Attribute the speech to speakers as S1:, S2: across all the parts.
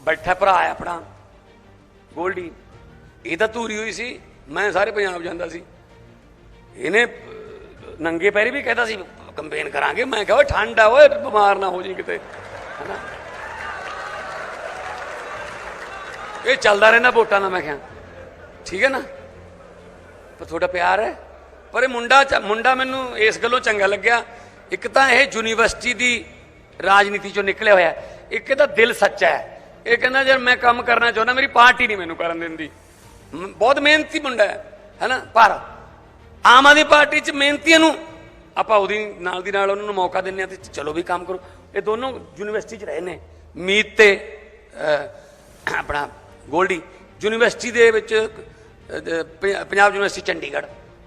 S1: ਬੈਠਾ ਭਰਾ ਹੈ ਆਪਣਾ, ਗੋਲਡੀ। ਇਹ ਤਾਂ ਧੂਰੀ ਹੋਈ ਸੀ, ਮੈਂ ਸਾਰੇ ਪੰਜਾਬ ਜਾਂਦਾ ਸੀ। ਇਹਨੇ ਨੰਗੇ ਪੈਰੀ ਵੀ ਕਹਿੰਦਾ ਸੀ, ਕੰਪੇਨ ਕਰਾਂਗੇ। ਮੈਂ ਕਿਹਾ, ਓਏ, ਠੰਡ ਆ, ਓਏ, ਬਿਮਾਰ ਨਾ ਹੋ ਜੀ ਕਿਤੇ। ਹਨਾ? ਇਹ ਚੱਲਦਾ ਰਹਿੰਦਾ ਵੋਟਾਂ ਦਾ, ਮੈਂ ਕਿਹਾ। ਠੀਕ ਹੈ ਨਾ? ਪਰ ਤੁਹਾਡਾ ਪਿਆਰ ਹੈ। ਪਰ ਇਹ ਮੁੰਡਾ ਚ- ਮੁੰਡਾ ਮੈਨੂੰ ਇਸ ਗੱਲੋਂ ਚੰਗਾ ਲੱਗਿਆ। ਇੱਕ ਤਾਂ ਇਹ ਯੂਨੀਵਰਸਿਟੀ ਦੀ ਰਾਜਨੀਤੀ ਚੋਂ ਨਿਕਲਿਆ ਹੋਇਆ। ਇੱਕ ਇਹਦਾ ਦਿਲ ਸੱਚਾ ਹੈ। ਇਹ ਕਹਿੰਦਾ, ਯਾਰ ਮੈਂ ਕੰਮ ਕਰਨਾ ਚਾਹੁੰਦਾ, ਮੇਰੀ ਪਾਰਟੀ ਨਹੀਂ ਮੈਨੂੰ ਕਰਨ ਦਿੰਦੀ। ਬਹੁਤ ਮਿਹਨਤੀ ਮੁੰਡਾ ਹੈ, ਹੈਨਾ? ਪਰ ਆਮ ਆਦਮੀ ਪਾਰਟੀ ਚ ਮਿਹਨਤੀਆਂ ਨੂੰ ਆਪਾਂ ਉਹਦੀ ਨਾਲ ਦੀ ਨਾਲ ਉਹਨਾਂ ਨੂੰ ਮੌਕਾ ਦਿੰਨੇ ਆ ਤੇ ਚਲੋ ਵੀ ਕੰਮ ਕਰੋ। ਇਹ ਦੋਨੋਂ ਯੂਨੀਵਰਸਿਟੀ ਚ ਰਹੇ ਨੇ। ਮੀਤ ਤੇ ਆਪਣਾ ਗੋਲਡੀ, ਯੂਨੀਵਰਸਿਟੀ ਦੇ ਵਿੱਚ ਪੰਜਾਬ ਯੂਨੀਵਰਸਿਟੀ ਚੰਡੀਗੜ੍ਹ,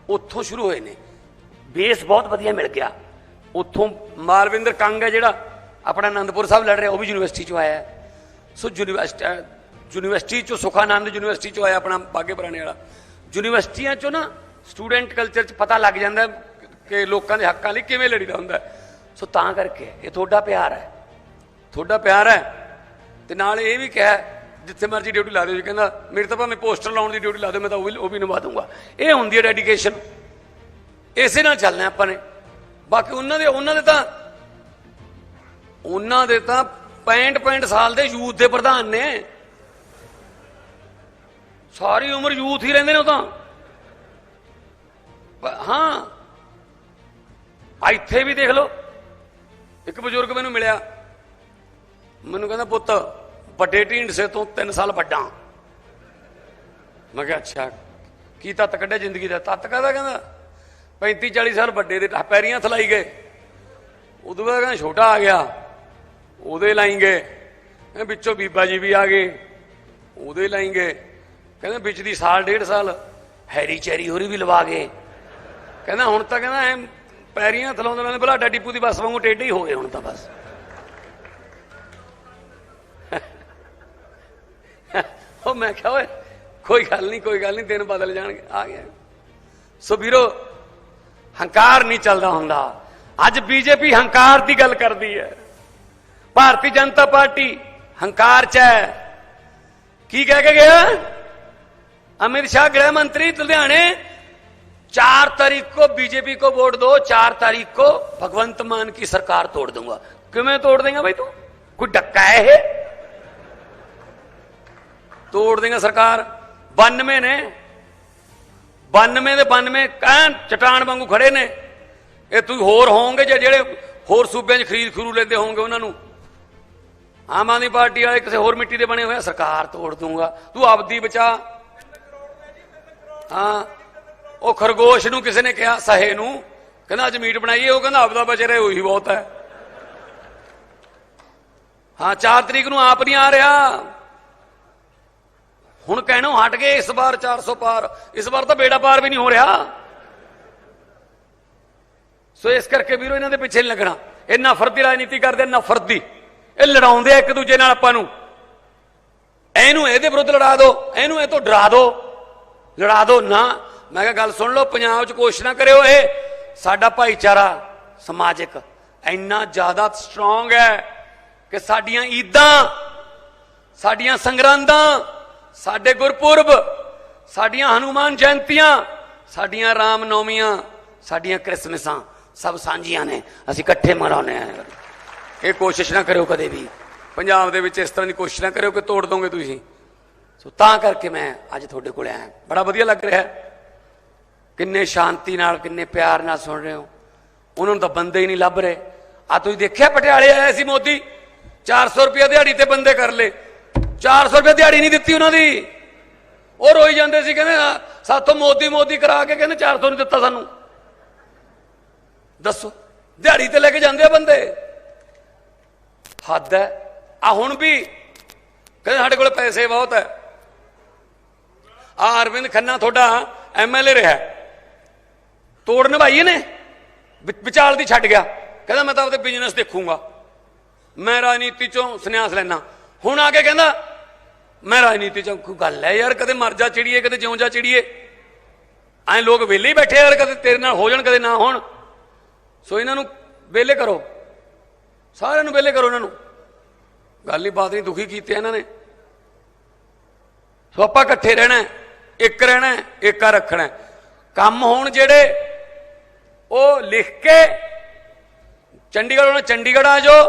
S1: ਉੱਥੋਂ ਸ਼ੁਰੂ ਹੋਏ ਨੇ। ਬੇਸ ਬਹੁਤ ਵਧੀਆ ਮਿਲ ਗਿਆ। ਉੱਥੋਂ ਮਾਲਵਿੰਦਰ ਕੰਗ ਹੈ ਜਿਹੜਾ, ਆਪਣਾ ਅਨੰਦਪੁਰ ਸਾਹਿਬ ਲੜ ਰਿਹਾ, ਉਹ ਵੀ ਯੂਨੀਵਰਸਿਟੀ ਚੋਂ ਆਇਆ ਹੈ। ਸੋ ਯੂਨੀਵਰਸਿਟੀ ਯੂਨੀਵਰਸਿਟੀ ਚੋਂ ਸੁਖਾਨੰਦ ਯੂਨੀਵਰਸਿਟੀ ਚੋਂ ਆਇਆ ਆਪਣਾ ਬਾਗੇ ਪੁਰਾਣੇ ਵਾਲਾ। ਯੂਨੀਵਰਸਿਟੀਆਂ ਚੋਂ ਨਾ ਸਟੂਡੈਂਟ ਕਲਚਰ ਚ ਪਤਾ ਲੱਗ ਜਾਂਦਾ ਕਿ ਲੋਕਾਂ ਦੇ ਹੱਕਾਂ ਲਈ ਕਿਵੇਂ ਲੜੀਦਾ ਹੁੰਦਾ। ਸੋ ਤਾਂ ਕਰਕੇ ਇਹ ਤੁਹਾਡਾ ਪਿਆਰ ਹੈ। ਤੁਹਾਡਾ ਪਿਆਰ ਹੈ। ਤੇ ਨਾਲ ਇਹ ਵੀ ਕਿਹਾ, ਜਿੱਥੇ ਮਰਜ਼ੀ ਡਿਊਟੀ ਲਾ ਦਿਓ ਜੀ, ਕਹਿੰਦਾ, ਮੇਰੇ ਤਾਂ ਭਾਵੇਂ ਪੋਸਟਰ ਲਾਉਣ ਦੀ ਡਿਊਟੀ ਲਾ ਦਿਓ, ਮੈਂ ਤਾਂ ਉਹ ਵੀ ਉਹ ਵੀ ਨਿਭਾ ਦੂੰਗਾ ਇਹ ਹੁੰਦੀ ਹੈ ਡੈਡੀਕੇਸ਼ਨ ਇਸੇ ਨਾਲ ਚੱਲਣਾ ਆਪਾਂ ਨੇ। ਬਾਕੀ ਉਹਨਾਂ ਦੇ ਉਹਨਾਂ ਦੇ ਤਾਂ ਉਹਨਾਂ ਦੇ ਤਾਂ 65 65 ਸਾਲ ਦੇ ਯੂਥ ਦੇ ਪ੍ਰਧਾਨ ਨੇ। ਸਾਰੀ ਉਮਰ ਯੂਥ ਹੀ ਰਹਿੰਦੇ ਨੇ ਉਹ ਤਾਂ। ਹਾਂ। ਇੱਥੇ ਵੀ ਦੇਖ ਲਓ। ਇੱਕ ਬਜ਼ੁਰਗ ਮੈਨੂੰ ਮਿਲਿਆ। ਮੈਨੂੰ ਕਹਿੰਦਾ, ਪੁੱਤ, ਵੱਡੇ ਢੀਂਡਸੇ ਤੋਂ 3 ਸਾਲ ਵੱਡਾ। ਮੈਂ ਕਿਹਾ, ਅੱਛਾ। ਕੀ ਤੱਤ ਕੱਢਿਆ ਜ਼ਿੰਦਗੀ ਦਾ? ਤੱਤ ਕਾਹਦਾ ਕਹਿੰਦਾ? 35 40 ਸਾਲ ਵੱਡੇ ਦੇ ਟਾ- ਪੈਰੀਆਂ ਥਲਾਈ ਗਏ। ਉਦੋਂ ਬਾਅਦ ਕਹਿੰਦਾ, ਛੋਟਾ ਆ ਗਿਆ। ਉਹਦੇ ਲਾਈ ਗਏ ਕਹਿੰਦਾ ਵਿੱਚੋਂ ਬੀਬਾ ਜੀ ਵੀ ਆ ਗਏ, ਉਹਦੇ ਲਾਈ ਗਏ ਕਹਿੰਦਾ ਵਿੱਚ ਦੀ ਸਾਲ, ਡੇਢ ਸਾਲ ਹੈਰੀ ਚੈਰੀ ਹੋਰੀ ਵੀ ਲਵਾ ਗਏ। ਕਹਿੰਦਾ ਹੁਣ ਤਾਂ ਕਹਿੰਦਾ ਐ ਪੈਰੀਆਂ ਥਲਾਉਂਦੇ ਨੇ ਬਲਾਡਾ ਡਿਪੂ ਦੀ ਬੱਸ ਵਾਂਗੂ ਟੇਢੇ ਹੀ ਹੋ ਗਏ ਹੁਣ ਤਾਂ ਬਸ। ਉਹ ਮੈਂ ਕਿਹਾ ਓਏ, ਕੋਈ ਗੱਲ ਨਹੀਂ, ਕੋਈ ਗੱਲ ਨਹੀਂ, ਦਿਨ ਬਦਲ ਜਾਣਗੇ, ਆ ਗਿਆ। ਸੋ ਵੀਰੋ, ਹੰਕਾਰ ਨਹੀਂ ਚੱਲਦਾ ਹੁੰਦਾ। ਅੱਜ ਬੀਜੇਪੀ ਹੰਕਾਰ ਦੀ ਗੱਲ ਕਰਦੀ ਹੈ। ਭਾਰਤੀ ਜਨਤਾ ਪਾਰਟੀ ਹੰਕਾਰ ਚ ਹੈ ਕੀ ਕਹਿ ਕੇ ਗਿਆ अमित शाह गृह मंत्री लुधियाने चार तारीख को बीजेपी को वोट दो चार तारीख को भगवंत मान की सरकार तोड़ दूंगा क्यों मैं तोड़ देंगे भाई तू कोई डक्का है ये ਤੋੜ ਦੇਗਾ ਸਰਕਾਰ 92 ਨੇ 92 ਦੇ 92 ਕਹਿਣ ਚਟਾਨ ਵਾਂਗੂ ਖੜੇ ਨੇ ਇਹ ਤੁਸੀਂ ਹੋਰ ਹੋਵੋਗੇ ਜੇ ਜਿਹੜੇ ਹੋਰ ਸੂਬਿਆਂ 'ਚ ਖਰੀਦ ਖਰੂ ਲੈਂਦੇ ਹੋਵੋਗੇ ਉਹਨਾਂ ਨੂੰ ਆਮ ਆਦਮੀ ਪਾਰਟੀ ਵਾਲੇ ਕਿਸੇ ਹੋਰ ਮਿੱਟੀ ਦੇ ਬਣੇ ਹੋਏ ਸਰਕਾਰ ਤੋੜ ਦੂੰਗਾ ਤੂੰ ਆਪਦੀ ਬਚਾ। ਹਾਂ ਉਹ ਖਰਗੋਸ਼ ਨੂੰ ਕਿਸੇ ਨੇ ਕਿਹਾ ਸਹੇ ਨੂੰ। ਕਹਿੰਦਾ ਅੱਜ ਮੀਟ ਬਣਾਈਏ ਉਹ ਕਹਿੰਦਾ ਆਪਦਾ ਬਚ ਰਿਹਾ ਉਹੀ ਬਹੁਤ ਹੈ। ਹਾਂ 4 ਤਰੀਕ ਨੂੰ ਆਪ ਨਹੀਂ ਆ ਰਿਹਾ। ਹੁਣ ਕਹਿਣੋਂ ਹਟ ਗਏ ਇਸ ਵਾਰ 400 ਪਾਰ। ਇਸ ਵਾਰ ਤਾਂ ਬੇੜਾ ਪਾਰ ਵੀ ਨਹੀਂ ਹੋ ਰਿਹਾ। ਸੋ ਇਸ ਕਰਕੇ ਵੀਰੋ ਇਹਨਾਂ ਦੇ ਪਿੱਛੇ ਨਹੀਂ ਲੱਗਣਾ। ਇਹ ਨਫ਼ਰਤ ਦੀ ਰਾਜਨੀਤੀ ਕਰਦੇ ਆ, ਨਫ਼ਰਤ ਦੀ ਇਹ ਲੜਾਉਂਦੇ ਆ ਇੱਕ ਦੂਜੇ ਨਾਲ ਆਪਾਂ ਨੂੰ। ਇਹਨੂੰ ਇਹਦੇ ਵਿਰੁੱਧ ਲੜਾ ਦਿਓ ਇਹਨੂੰ ਇਹ ਤੋਂ ਡਰਾ ਦਿਓ ਲੜਾ ਦਿਓ ਨਾ। ਮੈਂ ਕਿਹਾ ਗੱਲ ਸੁਣ ਲਓ, ਪੰਜਾਬ 'ਚ ਕੋਸ਼ਿਸ਼ ਨਾ ਕਰਿਓ ਇਹ। ਸਾਡਾ ਭਾਈਚਾਰਾ ਸਮਾਜਿਕ ਇੰਨਾ ਜ਼ਿਆਦਾ ਸਟਰੋਂਗ ਹੈ ਕਿ ਸਾਡੀਆਂ ਈਦਾਂ, ਸਾਡੀਆਂ ਸੰਗਰਾਂਦਾਂ, ਸਾਡੇ ਗੁਰਪੁਰਬ, ਸਾਡੀਆਂ ਹਨੂਮਾਨ ਜਯੰਤੀਆਂ, ਸਾਡੀਆਂ ਰਾਮ ਨੌਮੀਆਂ ਸਾਡੀਆਂ ਕ੍ਰਿਸਮਸਾਂ ਸਭ ਸਾਂਝੀਆਂ ਨੇ। ਅਸੀਂ ਇਕੱਠੇ ਮਨਾਉਂਦੇ ਆ ਇਹ ਕੋਸ਼ਿਸ਼ ਨਾ ਕਰਿਓ ਕਦੇ ਵੀ। ਪੰਜਾਬ ਦੇ ਵਿੱਚ ਇਸ ਤਰ੍ਹਾਂ ਦੀ ਕੋਸ਼ਿਸ਼ ਨਾ ਕਰਿਓ ਕਿ ਤੋੜ ਦੋਗੇ ਤੁਸੀਂ। ਸੋ ਤਾਂ ਕਰਕੇ ਮੈਂ ਅੱਜ ਤੁਹਾਡੇ ਕੋਲ ਆਇਆ। ਬੜਾ ਵਧੀਆ ਲੱਗ ਰਿਹਾ। ਕਿੰਨੇ ਸ਼ਾਂਤੀ ਨਾਲ, ਕਿੰਨੇ ਪਿਆਰ ਨਾਲ ਸੁਣ ਰਹੇ ਹੋ। ਉਹਨਾਂ ਨੂੰ ਤਾਂ ਬੰਦੇ ਹੀ ਨਹੀਂ ਲੱਭ ਰਹੇ। ਆ ਤੁਸੀਂ ਦੇਖਿਆ ਪਟਿਆਲੇ ਆਇਆ ਸੀ ਮੋਦੀ? 400 ਰੁਪਏ ਦਿਹਾੜੀ ਤੇ ਬੰਦੇ ਕਰ ਲੇ 400 ਰੁਪਏ ਦਿਹਾੜੀ ਨਹੀਂ ਦਿੱਤੀ ਉਹਨਾਂ ਦੀ। ਉਹ ਰੋਈ ਜਾਂਦੇ ਸੀ, ਕਹਿੰਦੇ ਸਾਥੋਂ ਮੋਦੀ ਮੋਦੀ ਕਰਾ ਕੇ ਕਹਿੰਦੇ 400 ਨਹੀਂ ਦਿੱਤਾ ਸਾਨੂੰ। ਦੱਸੋ, ਦਿਹਾੜੀ ਤੇ ਲੈ ਕੇ ਜਾਂਦੇ ਆ ਬੰਦੇ? ਹੱਦ ਹੈ। ਆ ਹੁਣ ਵੀ ਕਹਿੰਦੇ ਸਾਡੇ ਕੋਲ ਪੈਸੇ ਬਹੁਤ ਹੈ। ਆ ਅਰਵਿੰਦ ਖੰਨਾ ਤੁਹਾਡਾ ਐਮਐਲਏ ਰਿਹਾ। ਤੋੜ ਨਿਭਾਈ ਨੇ ਵਿਚਾਲ ਦੀ ਛੱਡ ਗਿਆ। ਕਹਿੰਦਾ ਮੈਂ ਤਾਂ ਆਪਦੇ ਬਿਜ਼ਨਸ ਦੇਖੂੰਗਾ। ਮੈਂ ਰਾਜਨੀਤੀ ਚੋਂ ਸੰਨਿਆਸ ਲੈਣਾ ਹੁਣ ਆ ਕੇ ਕਹਿੰਦਾ, ਮੈਂ ਰਾਜਨੀਤੀ ਚੋਂ ਕੋਈ ਗੱਲ ਹੈ ਯਾਰ, ਕਦੇ ਮਰ ਜਾ ਚਿੜੀਏ, ਕਦੇ ਜਿਉਂ ਜਾ ਚਿੜੀਏ। ਐਂ ਲੋਕ ਵਿਹਲੇ ਹੀ ਬੈਠੇ ਯਾਰ, ਕਦੇ ਤੇਰੇ ਨਾਲ ਹੋ ਜਾਣ, ਕਦੇ ਨਾ ਹੋਣ। ਸੋ ਇਹਨਾਂ ਨੂੰ ਵਿਹਲੇ ਕਰੋ। ਸਾਰਿਆਂ ਨੂੰ ਵਿਹਲੇ ਕਰੋ ਇਹਨਾਂ ਨੂੰ। ਗੱਲ ਹੀ ਬਾਤ ਨਹੀਂ ਦੁਖੀ ਕੀਤੇ ਇਹਨਾਂ ਨੇ। ਸੋ ਆਪਾਂ ਇਕੱਠੇ ਰਹਿਣਾ ਇੱਕ ਰਹਿਣਾ ਹੈ, ਏਕਾ ਰੱਖਣਾ ਕੰਮ ਹੋਣ ਜਿਹੜੇ ਉਹ ਲਿਖ ਕੇ ਚੰਡੀਗੜ੍ਹ ਉਹਨਾਂ ਚੰਡੀਗੜ੍ਹ ਆ ਜਾਓ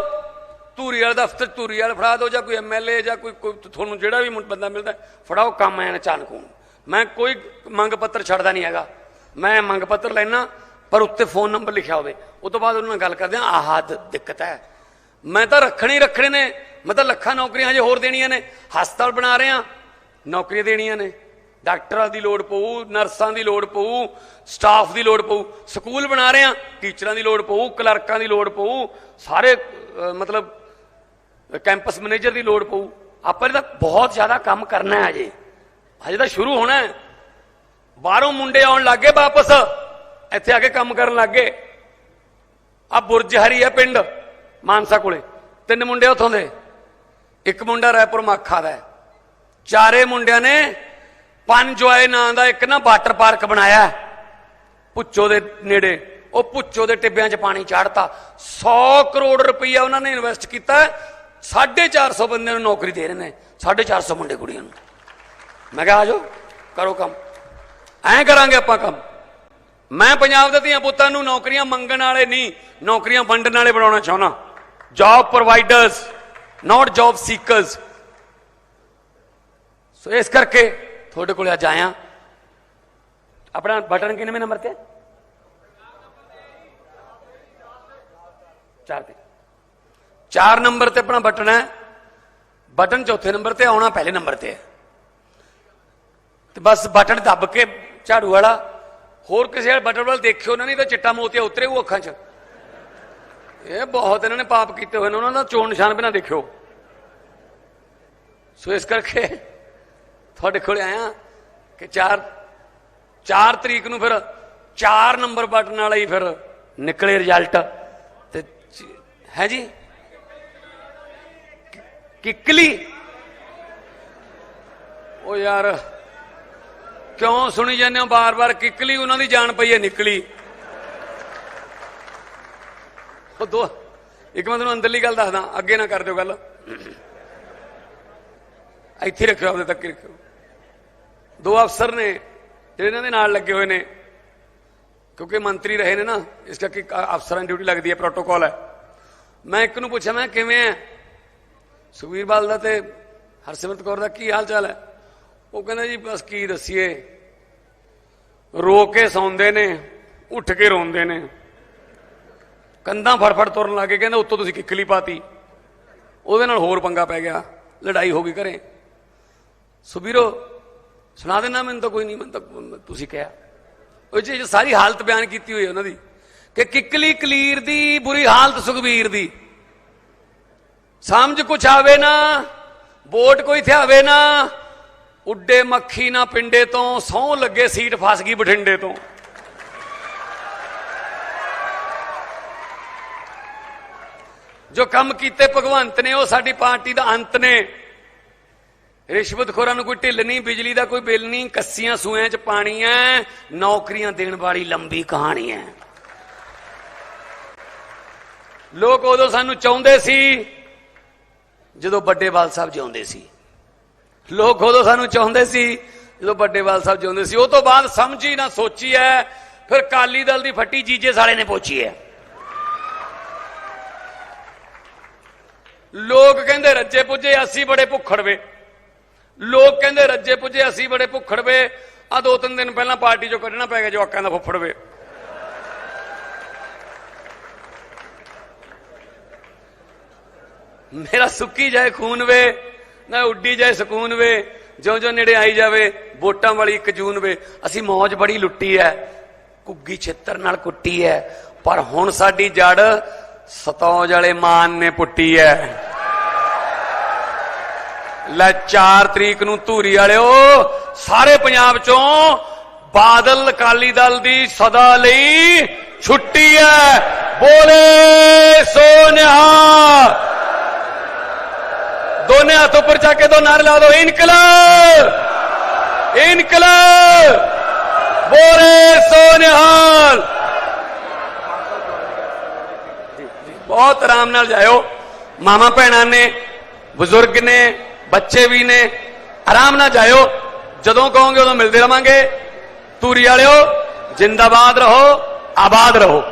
S1: ਧੂਰੀ ਧੂਰੀਵਾਲ ਦਫ਼ਤਰ ਧੂਰੀ ਧੂਰੀਵਾਲ ਫੜਾ ਦਿਓ ਜਾਂ ਕੋਈ ਐਮਐਲਏ ਜਾਂ ਕੋਈ ਕੋਈ ਤੁਹਾਨੂੰ ਜਿਹੜਾ ਵੀ ਬੰਦਾ ਮਿਲਦਾ ਫੜਾਓ ਕੰਮ ਐਨ ਅਚਾਨਕ ਹੋਣ। ਮੈਂ ਕੋਈ ਮੰਗ ਪੱਤਰ ਛੱਡਦਾ ਨਹੀਂ ਹੈਗਾ। ਮੈਂ ਮੰਗ ਪੱਤਰ ਲੈਣਾ ਪਰ ਉੱਤੇ ਫੋਨ ਨੰਬਰ ਲਿਖਿਆ ਹੋਵੇ। ਉਹ ਤੋਂ ਬਾਅਦ ਉਹਨਾਂ ਨਾਲ ਗੱਲ ਕਰਦੇ ਆ ਆਹ ਦਿੱਕਤ ਹੈ। ਮੈਂ ਤਾਂ ਰੱਖਣੇ ਹੀ ਰੱਖਣੇ ਨੇ। ਮੈਂ ਤਾਂ ਲੱਖਾਂ ਨੌਕਰੀਆਂ ਹਜੇ ਹੋਰ ਦੇਣੀਆਂ ਨੇ। ਹਸਪਤਾਲ ਬਣਾ ਰਹੇ ਆ ਨੌਕਰੀਆਂ ਦੇਣੀਆਂ ਨੇ। ਡਾਕਟਰਾਂ ਦੀ ਲੋੜ ਪਊ, ਨਰਸਾਂ ਦੀ ਲੋੜ ਪਊ, ਸਟਾਫ ਦੀ ਲੋੜ ਪਊ, ਸਕੂਲ ਬਣਾ ਰਹੇ ਆ ਟੀਚਰਾਂ ਦੀ ਲੋੜ ਪਊ, ਕਲਰਕਾਂ ਦੀ ਲੋੜ ਪਊ, ਸਾਰੇ ਮਤਲਬ, ਕੈਂਪਸ ਮੈਨੇਜਰ ਦੀ ਲੋੜ ਪਊ। ਆਪਾਂ ਨੇ ਤਾਂ ਬਹੁਤ ਜ਼ਿਆਦਾ ਕੰਮ ਕਰਨਾ ਹੈ ਅਜੇ ਹਜੇ ਤਾਂ ਸ਼ੁਰੂ ਹੋਣਾ ਹੈ। ਬਾਹਰੋਂ ਮੁੰਡੇ ਆਉਣ ਲੱਗੇ ਵਾਪਸ। ਇੱਥੇ ਆ ਕੇ ਕੰਮ ਕਰਨ ਲੱਗੇ ਆ ਬੁਰਜ ਹਰੀ ਹੈ ਪਿੰਡ। ਮਾਨਸਾ ਕੋਲੇ। ਤਿੰਨ ਮੁੰਡੇ ਉਥੋਂ ਦੇ। ਇੱਕ ਮੁੰਡਾ ਰਾਏਪੁਰ ਮਾਖਾ ਦਾ ਚਾਰੇ ਮੁੰਡਿਆਂ ਨੇ ਪੰਜੋਏ ਨਾਂ ਦਾ ਇੱਕ ਨਾ ਵਾਟਰ ਪਾਰਕ ਬਣਾਇਆ ਹੈ। ਪੁੱਚੋ ਦੇ ਨੇੜੇ। ਉਹ ਪੁੱਚੋ ਦੇ ਟਿੱਬਿਆਂ 'ਚ ਪਾਣੀ ਚਾੜਤਾ। 100 ਕਰੋੜ ਰੁਪਈਆ ਉਹਨਾਂ ਨੇ ਇਨਵੈਸਟ ਕੀਤਾ 450 ਬੰਦਿਆਂ ਨੂੰ ਨੌਕਰੀ ਦੇ ਰਹੇ ਨੇ। 450 ਮੁੰਡੇ ਕੁੜੀਆਂ ਨੂੰ। ਮੈਂ ਕਿਹਾ ਆਜੋ ਕਰੋ ਕੰਮ। ਐਂ ਕਰਾਂਗੇ ਆਪਾਂ ਕੰਮ। ਮੈਂ ਪੰਜਾਬ ਦੇ ਧੀਆਂ ਪੁੱਤਾਂ ਨੂੰ ਨੌਕਰੀਆਂ ਮੰਗਣ ਵਾਲੇ ਨਹੀਂ, ਨੌਕਰੀਆਂ ਵੰਡਣ ਵਾਲੇ ਬਣਾਉਣਾ ਚਾਹੁੰਦਾ। Job providers not job seekers so ਇਸ ਕਰਕੇ ਤੁਹਾਡੇ ਕੋਲ ਅੱਜ ਆਇਆ। ਆਪਣਾ ਬਟਨ ਕਿੰਨੇ ਨੰਬਰ ਤੇ? ਚਾਰ ਤੇ। ਚਾਰ ਨੰਬਰ ਤੇ ਆਪਣਾ ਬਟਨ ਹੈ। ਬਟਨ ਚੌਥੇ ਨੰਬਰ ਤੇ, ਆਉਣਾ ਪਹਿਲੇ ਨੰਬਰ ਤੇ ਹੈ। ਤੇ ਬਸ ਬਟਨ ਦੱਬ ਕੇ ਝਾੜੂ ਵਾਲਾ, ਹੋਰ ਕਿਸੇ ਵਾਲੇ ਬਟਨ ਵੱਲ ਦੇਖਿਓ ਨਾ, ਨਹੀਂ ਤਾਂ ਚਿੱਟਾ ਮੋਤੀਆ ਉਤਰੇ ਉਹ ਅੱਖਾਂ 'ਚ। ਇਹ ਬਹੁਤ ਇਹਨਾਂ ਨੇ ਪਾਪ ਕੀਤੇ ਹੋਏ ਨੇ, ਉਹਨਾਂ ਦਾ ਚੋਣ ਨਿਸ਼ਾਨ ਬਿਨਾ ਦੇਖਿਓ। ਸੋ ਇਸ ਕਰਕੇ ਤੁਹਾਡੇ ਕੋਲ ਆਇਆ ਕਿ 4 4 ਤਰੀਕ ਨੂੰ ਫਿਰ 4 ਨੰਬਰ ਬਟਨ ਵਾਲਾ ਹੀ ਫਿਰ ਨਿਕਲੇ ਰਿਜ਼ਲਟ। ਤੇ ਹੈ ਜੀ? ਕਿ- ਕਿੱਕਲੀ? ਉਹ ਯਾਰ, ਕਿਉਂ ਸੁਣੀ ਜਾਂਦੇ ਹੋ? ਬਾਰ-ਬਾਰ ਕਿੱਕਲੀ, ਉਹਨਾਂ ਦੀ ਜਾਨ ਪਈ ਹੈ ਨਿਕਲੀ। ਉਹ ਦੋ ਇੱਕ ਮੈਂ ਤੁਹਾਨੂੰ ਅੰਦਰਲੀ ਗੱਲ ਦੱਸਦਾ, ਅੱਗੇ ਨਾ ਕਰ ਦਿਓ ਗੱਲ। ਇੱਥੇ ਰੱਖਿਓ, ਆਪਦੇ ਤੱਕ ਰੱਖਿਓ। ਦੋ ਅਫਸਰ ਨੇ, ਜਿਹੜੇ ਇਹਨਾਂ ਦੇ ਨਾਲ ਲੱਗੇ ਹੋਏ ਨੇ। ਕਿਉਂਕਿ ਮੰਤਰੀ ਰਹੇ ਨੇ ਨਾ, ਇਸ ਕਰਕੇ ਅਫਸਰਾਂ ਦੀ ਡਿਊਟੀ ਲੱਗਦੀ ਹੈ ਪ੍ਰੋਟੋਕਾਲ ਹੈ। ਮੈਂ ਇੱਕ ਨੂੰ ਪੁੱਛਿਆ, ਮੈਂ ਕਿਵੇਂ ਹੈ ਸੁਖਵੀਰ ਬਾਲ ਦਾ ਤੇ ਹਰਸਿਮਰਤ ਕੌਰ ਦਾ ਕੀ ਹਾਲ ਚਾਲ ਹੈ? ਉਹ ਕਹਿੰਦਾ ਜੀ, ਬਸ ਕੀ ਦੱਸੀਏ। ਰੋ ਕੇ ਸੌਂਦੇ ਨੇ, ਉੱਠ ਕੇ ਰੋਂਦੇ ਨੇ। ਕੰਧਾਂ ਫੜਫੜ ਤੁਰਨ ਲੱਗੇ ਕਹਿੰਦੇ ਉੱਤੋਂ ਤੁਸੀਂ ਕਿੱਕਲੀ ਪਾਤੀ। ਉਹਦੇ ਨਾਲ ਹੋਰ ਪੰਗਾ ਪੈ ਗਿਆ, ਲੜਾਈ ਹੋ ਗਈ ਘਰੇ। ਸੁਬੀਰੋ ਸੁਣਾ ਦੇਣਾ ਮੈਨੂੰ ਤਾਂ ਕੋਈ ਨਹੀਂ, ਮੈਨੂੰ ਤਾਂ ਤੁਸੀਂ ਕਿਹਾ। ਉਹ 'ਚ ਸਾਰੀ ਹਾਲਤ ਬਿਆਨ ਕੀਤੀ ਹੋਈ ਉਹਨਾਂ ਦੀ, ਕਿ ਕਿੱਕਲੀ ਕਲੀਰ ਦੀ, ਬੁਰੀ ਹਾਲਤ ਸੁਖਬੀਰ ਦੀ। ਸਮਝ ਕੁਛ ਆਵੇ ਨਾ, ਵੋਟ ਕੋਈ ਥਿਆਵੇ ਨਾ, ਉੱਡੇ ਮੱਖੀ ਨਾ ਪਿੰਡੇ ਤੋਂ ਸੌ ਲੱਗੇ ਸੀਟ ਫਸ ਗਈ ਬਠਿੰਡੇ ਤੋਂ। ਜੋ ਕੰਮ ਕੀਤੇ ਭਗਵੰਤ ਨੇ, ਉਹ ਸਾਡੀ ਪਾਰਟੀ ਦਾ ਅੰਤ ਨੇ। ਰਿਸ਼ਵਤਖੋਰਾਂ ਨੂੰ ਕੋਈ ਢਿੱਲ ਨਹੀਂ, ਬਿਜਲੀ ਦਾ ਕੋਈ ਬਿੱਲ ਨਹੀਂ, ਕੱਸੀਆਂ ਸੂਆਂ 'ਚ ਪਾਣੀ ਐ ਨੌਕਰੀਆਂ ਦੇਣ ਵਾਲੀ ਲੰਬੀ ਕਹਾਣੀ ਐ ਲੋਕ ਉਦੋਂ ਸਾਨੂੰ ਚਾਹੁੰਦੇ ਸੀ, ਜਦੋਂ ਵੱਡੇਵਾਲ ਸਾਹਿਬ ਜਿਉਂਦੇ ਸੀ। ਲੋਕ ਉਦੋਂ ਸਾਨੂੰ ਚਾਹੁੰਦੇ ਸੀ, ਜਦੋਂ ਵੱਡੇਵਾਲ ਸਾਹਿਬ ਜਿਉਂਦੇ ਸੀ। ਉਹ ਤੋਂ ਬਾਅਦ ਸਮਝੀ ਨਾ ਸੋਚੀ ਐ ਫਿਰ ਕਾਲੀ ਦਲ ਦੀ ਫੱਟੀ ਜੀਜੇ ਸਾਲੇ ਨੇ ਪੋਚੀ ਐ ਲੋਕ ਕਹਿੰਦੇ ਰੱਜੇ ਪੁੱਜੇ, ਅਸੀਂ ਬੜੇ ਭੁੱਖੜਵੇ ਲੋਕ ਕਹਿੰਦੇ ਰੱਜੇ ਪੁੱਜੇ, ਅਸੀਂ ਬੜੇ ਭੁੱਖੜਵੇ ਆ ਦੋ ਤਿੰਨ ਦਿਨ ਪਹਿਲਾਂ ਪਾਰਟੀ ਚੋਂ ਕੱਢਣਾ ਪੈ ਗਿਆ ਜਵਾਕਾਂ ਦਾ ਫੁੱਫੜਵੇ ਮੇਰਾ ਸੁੱਕੀ ਜਾਏ ਖੂਨ ਵੇ, ਨਾ ਉੱਡੀ ਜਾਏ ਸਕੂਨ ਵੇ ਜਿਉਂ ਜਿਉਂ ਨੇੜੇ ਆਈ ਜਾਵੇ, ਵੋਟਾਂ ਵਾਲੀ ਇੱਕ ਜੂਨ ਵੇ। ਅਸੀਂ ਮੌਜ ਬੜੀ ਲੁੱਟੀ ਐ ਕੁੱਗੀ ਛੇਤਰ ਨਾਲ ਕੁੱਟੀ ਐ। ਪਰ ਹੁਣ ਸਾਡੀ ਜੜ ਸਤੌਜ ਵਾਲੇ ਮਾਨ ਨੇ ਪੁੱਟੀ ਐ। ਲੈ 4 ਤਰੀਕ ਨੂੰ ਧੂਰੀ ਵਾਲਿਓ, ਸਾਰੇ ਪੰਜਾਬ ਚੋਂ ਬਾਦਲ ਅਕਾਲੀ ਦਲ ਦੀ ਸਦਾ ਲਈ ਛੁੱਟੀ ਹੈ ਬੋਲੇ ਸੋ ਨਿਹਾਲ। ਦੋਨੇ ਹੱਥ ਉੱਪਰ ਚੱਕ ਕੇ ਦੋ ਨਾਰੇ ਲਾ ਦਿਓ ਇਨਕਲਾਬ! ਇਨਕਲਾਬ! ਬੋਲੇ ਸੋ ਬਹੁਤ ਆਰਾਮ ਨਾਲ ਜਾਇਓ। ਮਾਮਾ ਭੈਣਾਂ ਨੇ, ਬਜ਼ੁਰਗ ਨੇ, ਬੱਚੇ ਵੀ ਨੇ, ਆਰਾਮ ਨਾਲ ਜਾਇਓ। ਜਦੋਂ ਕਹੋਗੇ ਉਦੋਂ ਮਿਲਦੇ ਰਵਾਂਗੇ। ਤੂਰੀ ਵਾਲਿਓ, ਜਿੰਦਾਬਾਦ ਰਹੋ, ਆਬਾਦ ਰਹੋ।